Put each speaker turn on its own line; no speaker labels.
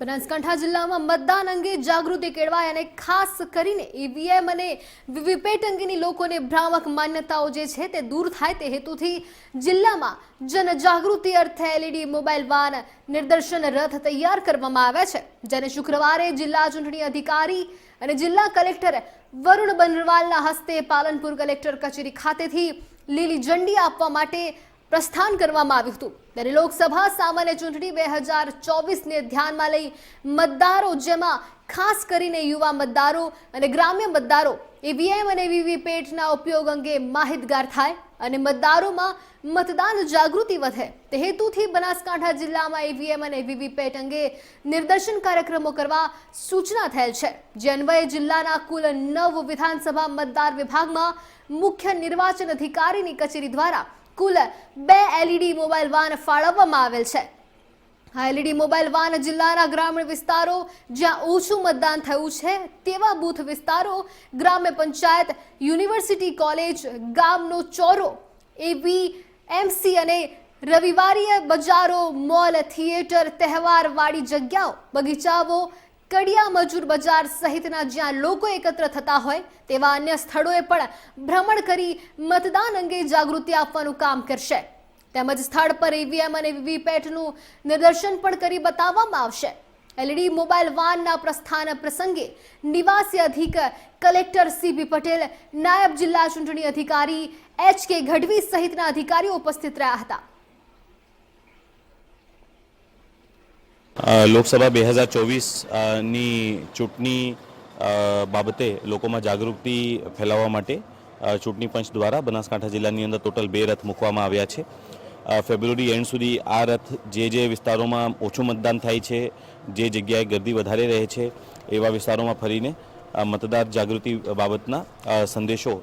બનાસકાંઠા જિલ્લામાં મતદાન અંગે જાગૃતિ કેળવાય અને ખાસ કરીને ઈવીએમ અને વીવીપેટ અંગેની લોકોને ભ્રામક માન્યતાઓ જે છે તે દૂર થાય તે હેતુથી જિલ્લામાં જનજાગૃતિ અર્થે એલઈડી મોબાઈલ વાન નિદર્શન રથ તૈયાર કરવામાં આવ્યા છે, જેને શુક્રવારે જિલ્લા ચૂંટણી અધિકારી અને જિલ્લા કલેક્ટર વરુણ બનરવાલના હસ્તે પાલનપુર કલેક્ટર કચેરી ખાતેથી લીલી ઝંડી આપવા માટે પ્રસ્થાન કરવામાં આવ્યું હતું. ત્યારે લોકસભા સામાન્ય ચૂંટણી બે હજાર ચોવીસને ધ્યાનમાં લઈ મતદારો જેમાં ખાસ કરીને યુવા મતદારો અને ગ્રામ્ય મતદારો ઈવીએમ અને વીવીપેટના ઉપયોગ અંગે માહિતગાર થાય અને મતદારોમાં મતદાન જાગૃતિ વધે. તે હેતુથી બનાસકાંઠા જિલ્લામાં ઈવીએમ અને વીવીપેટ અંગે નિર્દેશન કાર્યક્રમો કરવા સૂચના થયેલ છે. જે અન્વયે જિલ્લાના કુલ નવ વિધાનસભા મતદાર વિભાગમાં મુખ્ય નિર્વાચન અધિકારીની કચેરી દ્વારા કુલ બે એલઈડી મોબાઈલ વાન ફાળવવામાં આવેલ છે. આ એલઈડી મોબાઈલ વાન જિલ્લાના ગ્રામીણ વિસ્તારો જ્યાં ઓછું મતદાન થયું છે, તેવા બૂથ વિસ્તારો, ગ્રામ્ય પંચાયત, યુનિવર્સિટી કોલેજ, ગામનો ચોરો એવી એમસી અને રવિવારીય બજારો, મોલ, થિયેટર, તહેવારવાળી જગ્યાઓ, બગીચાઓ કડિયા મજૂર બજાર સહિતના જ્યાં લોકો એકત્ર થતા હોય, તેવા અન્ય સ્થળોએ પણ ભ્રમણ કરી મતદાન અંગે જાગૃતિ આપવાનું કામ કરશે. તેમજ સ્થળ પર ઈવીએમ અને વીવીપેટનું નિદર્શન પણ કરી બતાવવામાં આવશે. એલઈડી મોબાઈલ વાનના પ્રસ્થાન પ્રસંગે નિવાસી અધિક કલેક્ટર સીબી પટેલ, નાયબ જિલ્લા ચૂંટણી અધિકારી એચ કે ગઢવી સહિતના અધિકારીઓ ઉપસ્થિત રહ્યા હતા.
લોકસભા બે હજાર ચોવીસની ચૂંટણી બાબતે લોકોમાં જાગૃતિ ફેલાવવા માટે ચૂંટણી પંચ દ્વારા બનાસકાંઠા જિલ્લાની અંદર ટોટલ બે રથ મૂકવામાં આવ્યા છે. ફેબ્રુઆરી એન્ડ સુધી આ રથ જે જે વિસ્તારોમાં ઓછું મતદાન થાય છે, જે જગ્યાએ ગર્દી વધારે રહે છે, એવા વિસ્તારોમાં ફરીને મતદાર જાગૃતિ બાબતના સંદેશો